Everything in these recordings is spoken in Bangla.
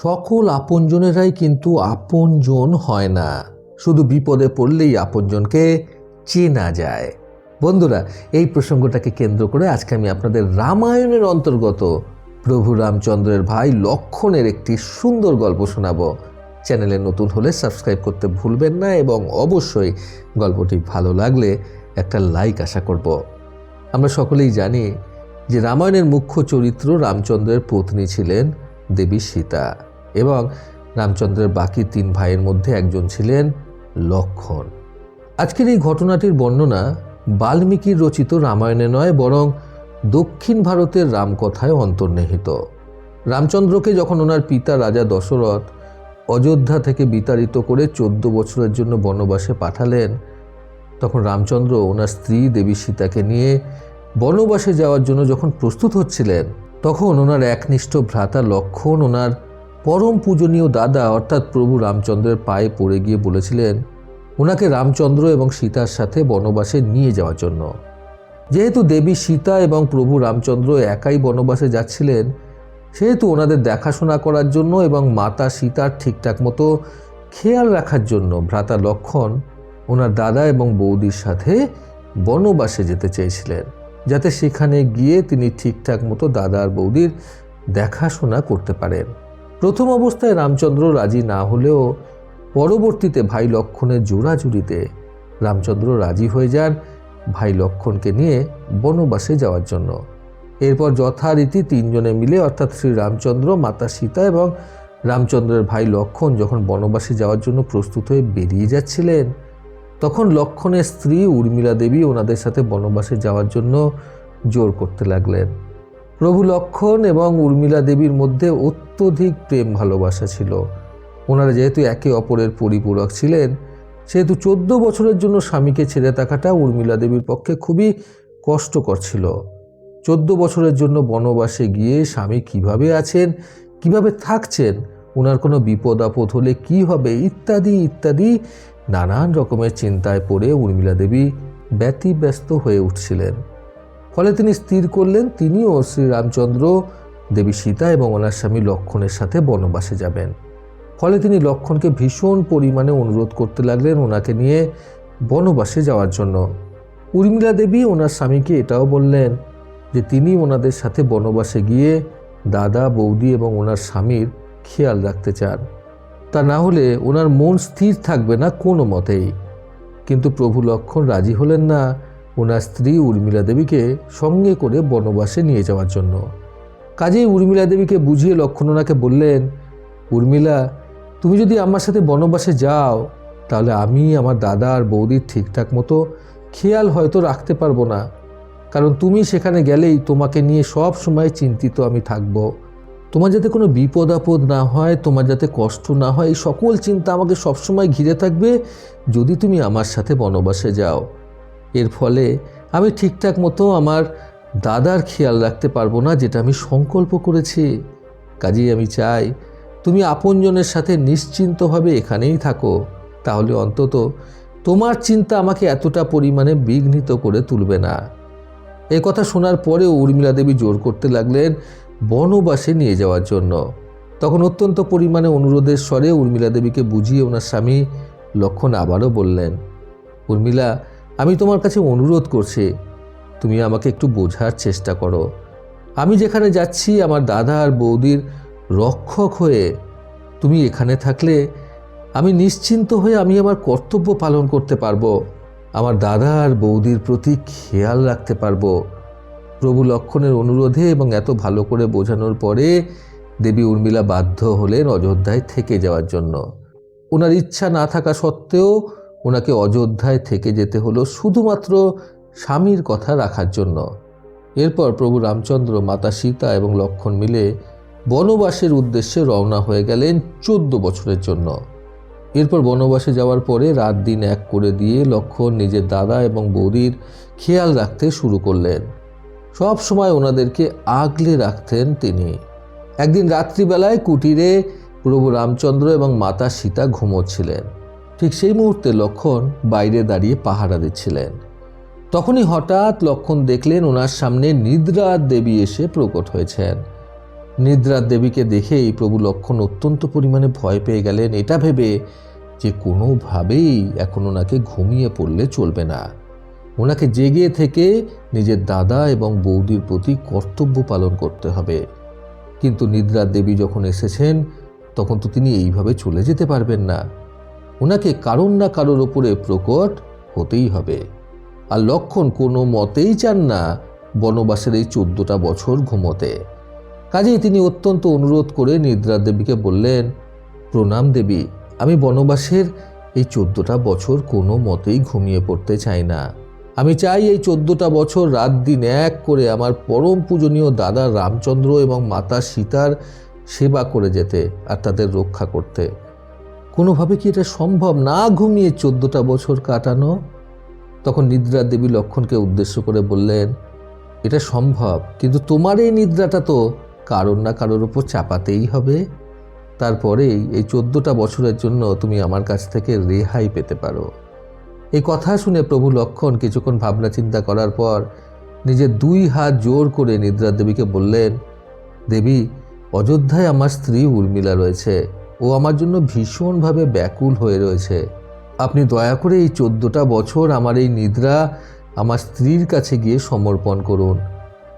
সকল আপনজনেরাই কিন্তু আপনজন হয় না। শুধু বিপদে পড়লেই আপনজনকে চেনা যায়। বন্ধুরা, এই প্রসঙ্গটাকে কেন্দ্র করে আজকে আমি আপনাদের রামায়ণের অন্তর্গত প্রভু রামচন্দ্রের ভাই লক্ষণের একটি সুন্দর গল্প শোনাব। চ্যানেলে নতুন হলে সাবস্ক্রাইব করতে ভুলবেন না এবং অবশ্যই গল্পটি ভালো লাগলে একটা লাইক আশা করব। আমরা সকলেই জানি যে রামায়ণের মুখ্য চরিত্র রামচন্দ্রের পত্নী ছিলেন দেবী সীতা এবং রামচন্দ্রের বাকি তিন ভাইয়ের মধ্যে একজন ছিলেন লক্ষণ। আজকের এই ঘটনাটির বর্ণনা বাল্মীকির রচিত রামায়ণে নয়, বরং দক্ষিণ ভারতের রামকথায় অন্তর্নিহিত। রামচন্দ্রকে যখন ওনার পিতা রাজা দশরথ অযোধ্যা থেকে বিতাড়িত করে চোদ্দ বছরের জন্য বনবাসে পাঠালেন, তখন রামচন্দ্র ওনার স্ত্রী দেবী সীতাকে নিয়ে বনবাসে যাওয়ার জন্য যখন প্রস্তুত হচ্ছিলেন, তখন ওনার একনিষ্ঠ ভ্রাতা লক্ষণ ওনার পরম পূজনীয় দাদা অর্থাৎ প্রভু রামচন্দ্রের পায়ে পড়ে গিয়ে বলেছিলেন, ওনাকে রামচন্দ্র এবং সীতার সাথে বনবাসে নিয়ে যাওয়ার জন্য। যেহেতু দেবী সীতা এবং প্রভু রামচন্দ্র একাই বনবাসে যাচ্ছিলেন, সেহেতু ওনাদের দেখাশোনা করার জন্য এবং মাতা সীতার ঠিকঠাক মতো খেয়াল রাখার জন্য ভ্রাতা লক্ষণ ওনার দাদা এবং বৌদির সাথে বনবাসে যেতে চেয়েছিলেন। যাতে সেখানে গিয়ে তিনি ঠিকঠাক মতো দাদা আর বৌদির দেখাশোনা করতে পারেন। প্রথম অবস্থায় রামচন্দ্র রাজি না হলেও পরবর্তীতে ভাই লক্ষণের জোড়াজুড়িতে রামচন্দ্র রাজি হয়ে যান ভাই লক্ষণকে নিয়ে বনবাসে যাওয়ার জন্য। এরপর যথারীতি তিনজনে মিলে অর্থাৎ শ্রী রামচন্দ্র, মাতা সীতা এবং রামচন্দ্রের ভাই লক্ষণ যখন বনবাসে যাওয়ার জন্য প্রস্তুত হয়ে বেরিয়ে যাচ্ছিলেন তখন লক্ষণের স্ত্রী উর্মিলা দেবী ওনাদের সাথে বনবাসে যাওয়ার জন্য জোর করতে লাগলেন। প্রভু লক্ষণ এবং উর্মিলা দেবীর মধ্যে অত্যধিক প্রেম ভালোবাসা ছিল। ওনারা যেহেতু একে অপরের পরিপূরক ছিলেন, সেহেতু চোদ্দ বছরের জন্য স্বামীকে ছেড়ে থাকাটা উর্মিলা দেবীর পক্ষে খুবই কষ্টকর ছিল। চোদ্দ বছরের জন্য বনবাসে গিয়ে স্বামী কীভাবে আছেন, কীভাবে থাকছেন ওনার কোনো বিপদ আপদ হলে কি হবে? ইত্যাদি ইত্যাদি নানান রকমের চিন্তায় পড়ে উর্মিলা দেবী ব্যতিব্যস্ত হয়ে উঠছিলেন। ফলে তিনি স্থির করলেন, তিনিও শ্রীরামচন্দ্র, দেবী সীতা এবং ওনার স্বামী লক্ষণের সাথে বনবাসে যাবেন। ফলে তিনি লক্ষণকে ভীষণ পরিমাণে অনুরোধ করতে লাগলেন ওনাকে নিয়ে বনবাসে যাওয়ার জন্য। উর্মিলা দেবী ওনার স্বামীকে এটাও বললেন যে, তিনি ওনাদের সাথে বনবাসে গিয়ে দাদা, বৌদি এবং ওনার স্বামীর খেয়াল রাখতে চান। তা না হলে ওনার মন স্থির থাকবে না কোনো মতেই। কিন্তু প্রভু লক্ষণ রাজি হলেন না ওনার স্ত্রী উর্মিলা দেবীকে সঙ্গে করে বনবাসে নিয়ে যাওয়ার জন্য। কাজেই উর্মিলা দেবীকে বুঝিয়ে লক্ষণ ওনাকে বললেন, উর্মিলা, তুমি যদি আমার সাথে বনবাসে যাও, তাহলে আমি আমার দাদা আর বৌদির ঠিকঠাক মতো খেয়াল হয়তো রাখতে পারব না। কারণ তুমি সেখানে গেলেই তোমাকে নিয়ে সব সময় চিন্তিত আমি থাকব। তোমার যাতে কোনো বিপদ আপদ না হয়, তোমার যাতে কষ্ট না হয়, এই সকল চিন্তা আমাকে সবসময় ঘিরে থাকবে যদি তুমি আমার সাথে বনবাসে যাও। এর ফলে আমি ঠিকঠাক মতো আমার দাদার খেয়াল রাখতে পারব না, যেটা আমি সংকল্প করেছি। কাজেই আমি চাই তুমি আপনজনের সাথে নিশ্চিন্তভাবে এখানেই থাকো। তাহলে অন্তত তোমার চিন্তা আমাকে এতটা পরিমাণে বিঘ্নিত করে তুলবে না। এ কথা শোনার পরেও উর্মিলা দেবী জোর করতে লাগলেন বনবাসে নিয়ে যাওয়ার জন্য। তখন অত্যন্ত পরিমাণে অনুরোধের স্বরে উর্মিলা দেবীকে বুঝিয়ে ওনার স্বামী লক্ষণ আবারও বললেন, উর্মিলা, আমি তোমার কাছে অনুরোধ করছি, তুমি আমাকে একটু বোঝার চেষ্টা করো। আমি যেখানে যাচ্ছি, আমার দাদা আর বৌদির রক্ষক হয়ে তুমি এখানে থাকলে, আমি নিশ্চিন্ত হয়ে আমি আমার কর্তব্য পালন করতে পারব, আমার দাদা আর বৌদির প্রতি খেয়াল রাখতে পারব। প্রভু লক্ষণের অনুরোধে এবং এত ভালো করে বোঝানোর পরে দেবী উর্মিলা বাধ্য হলেন অযোধ্যায় থেকে যাওয়ার জন্য। ওনার ইচ্ছা না থাকা সত্ত্বেও ওনাকে অযোধ্যায় থেকে যেতে হলো শুধুমাত্র স্বামীর কথা রাখার জন্য। এরপর প্রভু রামচন্দ্র, মাতা সীতা এবং লক্ষণ মিলে বনবাসের উদ্দেশ্যে রওনা হয়ে গেলেন চোদ্দ বছরের জন্য। এরপর বনবাসে যাওয়ার পরে রাত দিন এক করে দিয়ে লক্ষণ নিজের দাদা এবং বৌদির খেয়াল রাখতে শুরু করলেন। সব সময় ওনাদেরকে আগলে রাখতেন তিনি। একদিন রাত্রিবেলায় কুটিরে প্রভু রামচন্দ্র এবং মাতা সীতা ঘুমোচ্ছিলেন। ঠিক সেই মুহূর্তে লক্ষণ বাইরে দাঁড়িয়ে পাহারা দিচ্ছিলেন। তখনই হঠাৎ লক্ষণ দেখলেন ওনার সামনে নিদ্রা দেবী এসে প্রকট হয়েছেন। নিদ্রা দেবীকে দেখেই প্রভু লক্ষণ অত্যন্ত পরিমাণে ভয় পেয়ে গেলেন। এটা ভেবে যে কোনোভাবেই এখন ওনাকে ঘুমিয়ে পড়লে চলবে না। ওনাকে জেগে থেকে নিজের দাদা এবং বৌদির প্রতি কর্তব্য পালন করতে হবে। কিন্তু নিদ্রা দেবী যখন এসেছেন, তখন তো তিনি এইভাবে চলে যেতে পারবেন না। ওনাকে কারণ না কারোর ওপরে প্রকট হতেই হবে। আর লক্ষণ কোনো মতেই চান না বনবাসের এই চোদ্দটা বছর ঘুমোতে। কাজেই তিনি অত্যন্ত অনুরোধ করে নিদ্রা দেবীকে বললেন, প্রণাম দেবী, আমি বনবাসের এই চোদ্দটা বছর কোনো মতেই ঘুমিয়ে পড়তে চাই না। আমি চাই এই চোদ্দটা বছর রাত দিন এক করে আমার পরম পূজনীয় দাদা রামচন্দ্র এবং মাতা সীতার সেবা করে যেতে আর তাদের রক্ষা করতে। কোনোভাবে কি এটা সম্ভব? না ঘুমিয়ে চোদ্দটা বছর কাটানো? তখন নিদ্রা দেবী লক্ষণকে উদ্দেশ্য করে বললেন, এটা সম্ভব, কিন্তু তোমার এই নিদ্রাটা তো কারোর না কারোর উপর চাপাতেই হবে। তারপরেই এই চোদ্দটা বছরের জন্য তুমি আমার কাছ থেকে রেহাই পেতে পারো। এই কথা শুনে প্রভু লক্ষণ কিছুক্ষণ ভাবনা চিন্তা করার পর নিজের দুই হাত জোর করে নিদ্রা দেবীকে বললেন, দেবী, অযোধ্যায় আমার স্ত্রী উর্মিলা রয়েছে। ও আমার জন্য ভীষণভাবে ব্যাকুল হয়ে রয়েছে। আপনি দয়া করে এই চোদ্দোটা বছর আমার এই নিদ্রা আমার স্ত্রীর কাছে গিয়ে সমর্পণ করুন।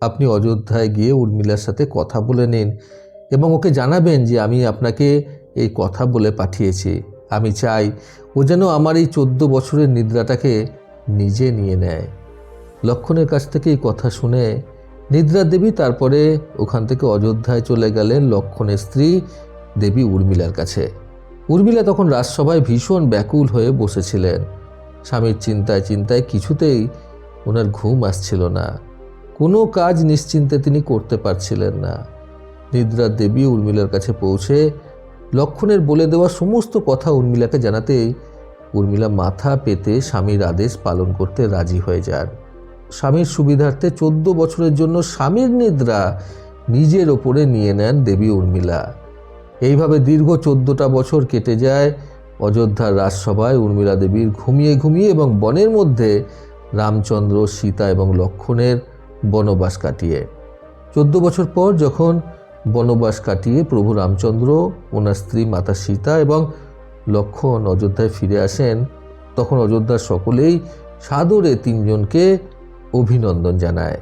আপনি অযোধ্যায় গিয়ে উর্মিলার সাথে কথা বলে নিন এবং ওকে জানাবেন যে আমি আপনাকে এই কথা বলে পাঠিয়েছি। আমি চাই ও যেন আমার এই চোদ্দ বছরের নিদ্রাটাকে নিজে নিয়ে নেয়। লক্ষণের কাছ থেকে এই কথা শুনে নিদ্রা দেবী তারপরে ওখান থেকে অযোধ্যায় চলে গেলেন লক্ষণের স্ত্রী দেবী উর্মিলার কাছে। উর্মিলা তখন রাজসভায় ভীষণ ব্যাকুল হয়ে বসেছিলেন। স্বামীর চিন্তায় চিন্তায় কিছুতেই ওনার ঘুম আসছিল না। কোনো কাজ নিশ্চিন্তে তিনি করতে পারছিলেন না। নিদ্রা দেবী উর্মিলার কাছে পৌঁছে লক্ষণের বলে দেওয়া সমস্ত কথা উর্মিলাকে জানাতেই উর্মিলা মাথা পেতে স্বামীর আদেশ পালন করতে রাজি হয়ে যান। স্বামীর সুবিধার্থে চোদ্দ বছরের জন্য স্বামীর নিদ্রা নিজের ওপরে নিয়ে নেন দেবী উর্মিলা। এইভাবে দীর্ঘ চোদ্দটা বছর কেটে যায়। অযোধ্যার রাজসভায় উর্মিলা দেবীর ঘুমিয়ে ঘুমিয়ে এবং বনের মধ্যে রামচন্দ্র, সীতা এবং লক্ষণের বনবাস কাটিয়ে। চোদ্দ বছর পর যখন বনবাস কাটিয়ে প্রভু রামচন্দ্র, ওনার স্ত্রী মাতা সীতা এবং লক্ষণ অযোধ্যায় ফিরে আসেন। তখন অযোধ্যার সকলেই সাদরে তিনজনকে অভিনন্দন জানায়।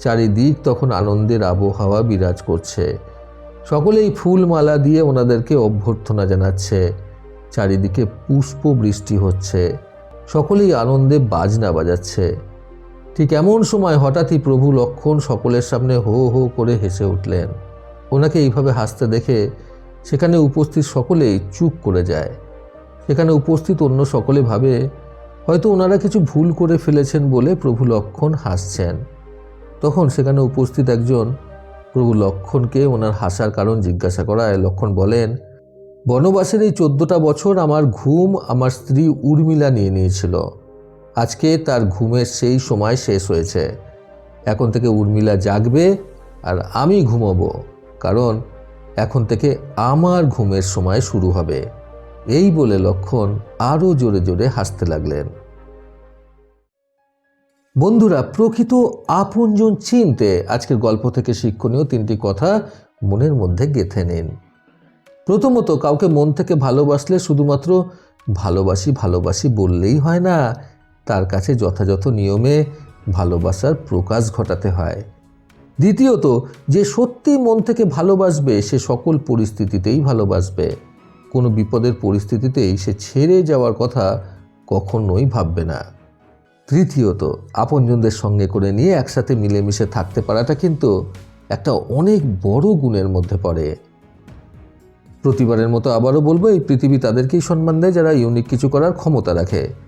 চারিদিক তখন আনন্দের আবহাওয়া বিরাজ করছে। সকলেই ফুলমালা দিয়ে ওনাদেরকে অভ্যর্থনা জানাচ্ছে। চারিদিকে পুষ্প বৃষ্টি হচ্ছে। সকলেই আনন্দে বাজনা বাজাচ্ছে। ঠিক এমন সময় হঠাৎই প্রভু লক্ষণ সকলের সামনে হো হো করে হেসে উঠলেন। ওনাকে এইভাবে হাসতে দেখে সেখানে উপস্থিত সকলেই চুপ করে যায়। সেখানে উপস্থিত অন্য সকলে ভাবে, হয়তো ওনারা কিছু ভুল করে ফেলেছেন বলে প্রভু লক্ষণ হাসছেন। তখন সেখানে উপস্থিত একজন প্রভু লক্ষণকে ওনার হাসার কারণ জিজ্ঞাসা করায়। লক্ষণ বলেন, বনবাসের এই চোদ্দটা বছর আমার ঘুম আমার স্ত্রী উর্মিলা নিয়ে নিয়েছিল। আজকে তার ঘুমের সেই সময় শেষ হয়েছে। এখন থেকে উর্মিলা জাগবে আর আমি ঘুমোবো। কারণ এখন থেকে আমার ঘুমের সময় শুরু হবে। এই বলে লক্ষণ আরও জোরে জোরে হাসতে লাগলেন। বন্ধুরা, প্রকৃত আপনজন চিনতে আজকের গল্প থেকে শিক্ষণীয় তিনটি কথা মনের মধ্যে গেঁথে নিন। প্রথমত, কাউকে মন থেকে ভালোবাসলে শুধুমাত্র ভালোবাসি ভালোবাসি বললেই হয় না, তার কাছে যথাযথ নিয়মে ভালোবাসার প্রকাশ ঘটাতে হয়। দ্বিতীয়ত, যে সত্যি মন থেকে ভালোবাসবে, সে সকল পরিস্থিতিতেই ভালোবাসবে। কোনো বিপদের পরিস্থিতিতেই সে ছেড়ে যাওয়ার কথা কখনোই ভাববে না। তৃতীয়ত, আপনজনদের সঙ্গে করে নিয়ে একসাথে মিলেমিশে থাকতে পারাটা কিন্তু একটা অনেক বড় গুণের মধ্যে পড়ে। প্রতিবারের মতো আবারও বলব, এই পৃথিবী তাদেরকেই সম্মান দেয় যারা ইউনিক কিছু করার ক্ষমতা রাখে।